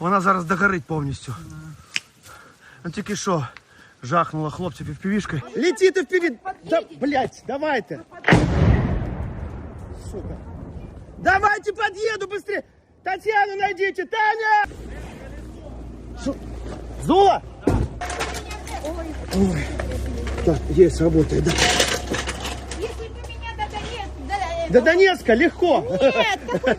Вона зараз догорить повністю. Ну тільки що жахнула хлопців півпівішкою. Летите вперед! Да, блядь, давайте! Сука. Давайте подъеду быстрее! Татьяну найдите! Таня! Шо? Зула? Ой. Так, есть, работает, да. Если бы меня до Донецка... До Донецка легко. Нет, какой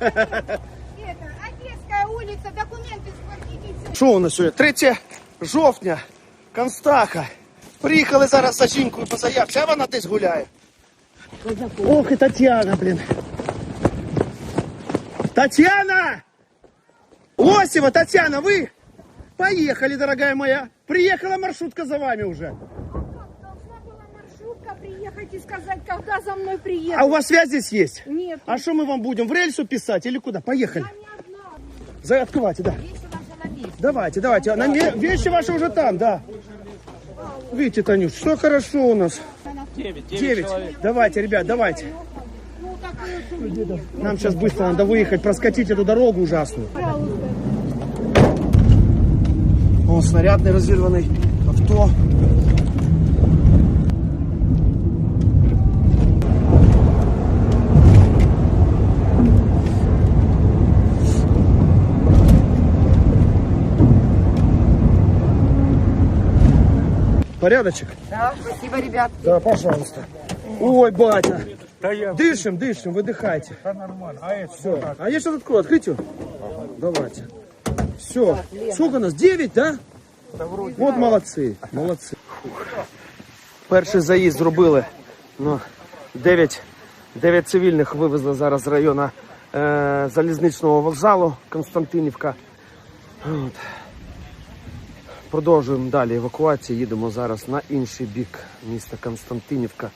Донецк? Это, Одесская улица, документы схватите и все. Що у нас сьогодні? 3 жовтня, Констаха. Приїхали зараз за жінкою по заявці, а вона десь гуляє. Ох, і Тетяна, блін. Татьяна! Лосева, Татьяна, вы? Поехали, дорогая моя. Приехала маршрутка за вами уже. Должна была маршрутка приехать и сказать, когда за мной А у приедут. вас связь здесь есть? Нет, А что мы вам будем, в рельсу писать или куда? Поехали. не. За, открывайте, да. Давайте, давайте. На ме- Вещи ваши уже там, да. Видите, Танюш, что хорошо у нас. Девять. Давайте, ребят, давайте. Нам сейчас быстро надо выехать, проскочить эту дорогу ужасную. Пожалуйста. О, снарядный разорванный авто. Порядочек? Да, спасибо, ребят. Да, пожалуйста. Ой, батя. Да я Дышим, дышим, выдыхайте. да нормально. А это Все. А я что открою? Открыть Давайте. Все. Сколько у нас? 9, да? От молодці. Молодці. Перший заїзд зробили. Ну, 9, 9 цивільних вивезли зараз з району е, залізничного вокзалу Константинівка. От. Продовжуємо далі евакуацію. Їдемо зараз на інший бік міста Константинівка.